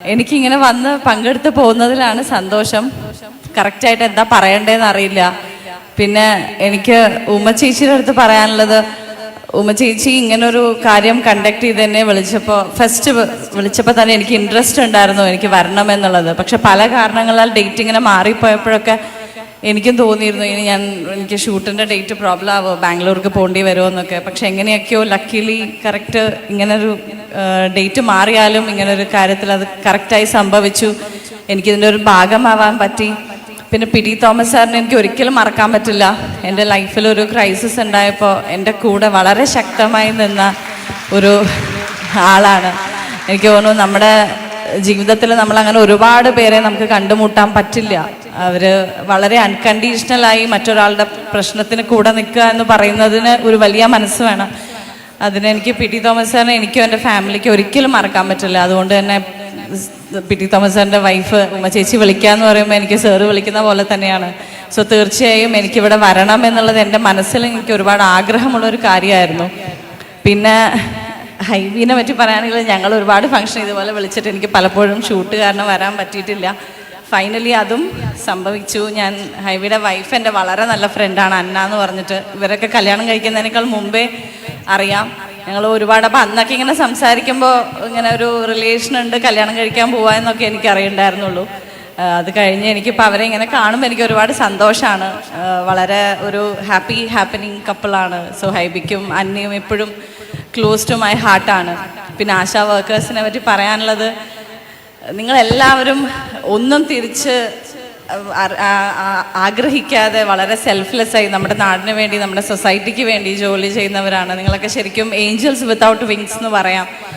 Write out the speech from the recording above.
എനിക്കിങ്ങനെ വന്ന് പങ്കെടുത്ത് പോകുന്നതിലാണ് സന്തോഷം. കറക്റ്റായിട്ട് എന്താ പറയണ്ടേന്ന് അറിയില്ല. പിന്നെ എനിക്ക് ഉമ്മ ചേച്ചിയുടെ അടുത്ത് പറയാനുള്ളത് ഉമ്മ ചേച്ചി ഇങ്ങനൊരു കാര്യം കണ്ടക്ട് ചെയ്ത് എന്നെ വിളിച്ചപ്പോൾ ഫസ്റ്റ് വിളിച്ചപ്പോൾ തന്നെ എനിക്ക് ഇൻട്രസ്റ്റ് ഉണ്ടായിരുന്നു എനിക്ക് വരണം എന്നുള്ളത്. പക്ഷെ പല കാരണങ്ങളാൽ ഡേറ്റ് ഇങ്ങനെ മാറിപ്പോയപ്പോഴൊക്കെ എനിക്കും തോന്നിയിരുന്നു ഇനി ഞാൻ എനിക്ക് ഷൂട്ടിന്റെ ഡേറ്റ് പ്രോബ്ലം ആവോ? ബാംഗ്ലൂർക്ക് പോകേണ്ടി വരുമോ എന്നൊക്കെ. പക്ഷെ എങ്ങനെയൊക്കെയോ ലക്കിലി കറക്റ്റ് ഇങ്ങനൊരു ഡേറ്റ് മാറിയാലും ഇങ്ങനൊരു കാര്യത്തിൽ അത് കറക്റ്റായി സംഭവിച്ചു. എനിക്കിതിന്റെ ഒരു ഭാഗമാവാൻ പറ്റി. പിന്നെ പി ടി തോമസ് സാറിനെ എനിക്ക് ഒരിക്കലും മറക്കാൻ പറ്റില്ല. എന്റെ ലൈഫിൽ ഒരു ക്രൈസിസ് ഉണ്ടായപ്പോൾ എന്റെ കൂടെ വളരെ ശക്തമായി നിന്ന ഒരു ആളാണ്. എനിക്ക് തോന്നുന്നു നമ്മുടെ ജീവിതത്തിൽ നമ്മൾ അങ്ങനെ ഒരുപാട് പേരെ നമുക്ക് കണ്ടുമുട്ടാൻ പറ്റില്ല. അവർ വളരെ അൺകണ്ടീഷണലായി മറ്റൊരാളുടെ പ്രശ്നത്തിന് കൂടെ നിൽക്കുക എന്ന് പറയുന്നതിന് ഒരു വലിയ മനസ്സ് വേണം. അതിന് എനിക്ക് പി ടി തോമസ് സാറിനെ എനിക്കും എന്റെ ഫാമിലിക്ക് ഒരിക്കലും മറക്കാൻ പറ്റില്ല. അതുകൊണ്ട് തന്നെ പി ടി തോമസ് സാറിന്റെ വൈഫ് ഉമ്മ ചേച്ചി വിളിക്കുക എന്ന് പറയുമ്പോൾ എനിക്ക് സാറ് വിളിക്കുന്ന പോലെ തന്നെയാണ്. സോ തീർച്ചയായും എനിക്കിവിടെ വരണം എന്നുള്ളത് എന്റെ മനസ്സിൽ എനിക്ക് ഒരുപാട് ആഗ്രഹമുള്ള ഒരു കാര്യമായിരുന്നു. പിന്നെ ഹൈബീനെ പറ്റി പറയുകയാണെങ്കിൽ ഞങ്ങൾ ഒരുപാട് ഫംഗ്ഷൻ ഇതുപോലെ വിളിച്ചിട്ട് എനിക്ക് പലപ്പോഴും ഷൂട്ട് കാരണം വരാൻ പറ്റിയിട്ടില്ല. ഫൈനലി അതും സംഭവിച്ചു. ഞാൻ ഹൈവിയുടെ വൈഫ് എന്റെ വളരെ നല്ല ഫ്രണ്ടാണ് അന്ന എന്ന് പറഞ്ഞിട്ട് ഇവരൊക്കെ കല്യാണം കഴിക്കുന്നതിനേക്കാൾ മുമ്പേ അറിയാം. ഞങ്ങൾ ഒരുപാട് അപ്പം അന്നൊക്കെ ഇങ്ങനെ സംസാരിക്കുമ്പോൾ ഇങ്ങനെ ഒരു റിലേഷൻ ഉണ്ട് കല്യാണം കഴിക്കാൻ പോവാ എന്നൊക്കെ എനിക്ക് അറിയണ്ടായിരുന്നുള്ളൂ. അത് കഴിഞ്ഞ് എനിക്കിപ്പോൾ അവരെ ഇങ്ങനെ കാണുമ്പോൾ എനിക്ക് ഒരുപാട് സന്തോഷമാണ് വളരെ ഒരു ഹാപ്പി ഹാപ്പനിങ് കപ്പിളാണ് സോ ഹൈബിക്കും അന്നയും എപ്പോഴും ക്ലോസ് ടു മൈ ഹാർട്ടാണ് പിന്നെ ആശാ വർക്കേഴ്സിനെ പറ്റി പറയാനുള്ളത് നിങ്ങളെല്ലാവരും ഒന്നും തിരിച്ച് ആഗ്രഹിക്കാതെ വളരെ സെൽഫ്ലെസ് ആയി നമ്മുടെ നാടിന് വേണ്ടി നമ്മുടെ സൊസൈറ്റിക്ക് വേണ്ടി ജോലി ചെയ്യുന്നവരാണ്. നിങ്ങളൊക്കെ ശരിക്കും ഏഞ്ചൽസ് വിത്തൗട്ട് വിങ്സ് എന്ന് പറയാം.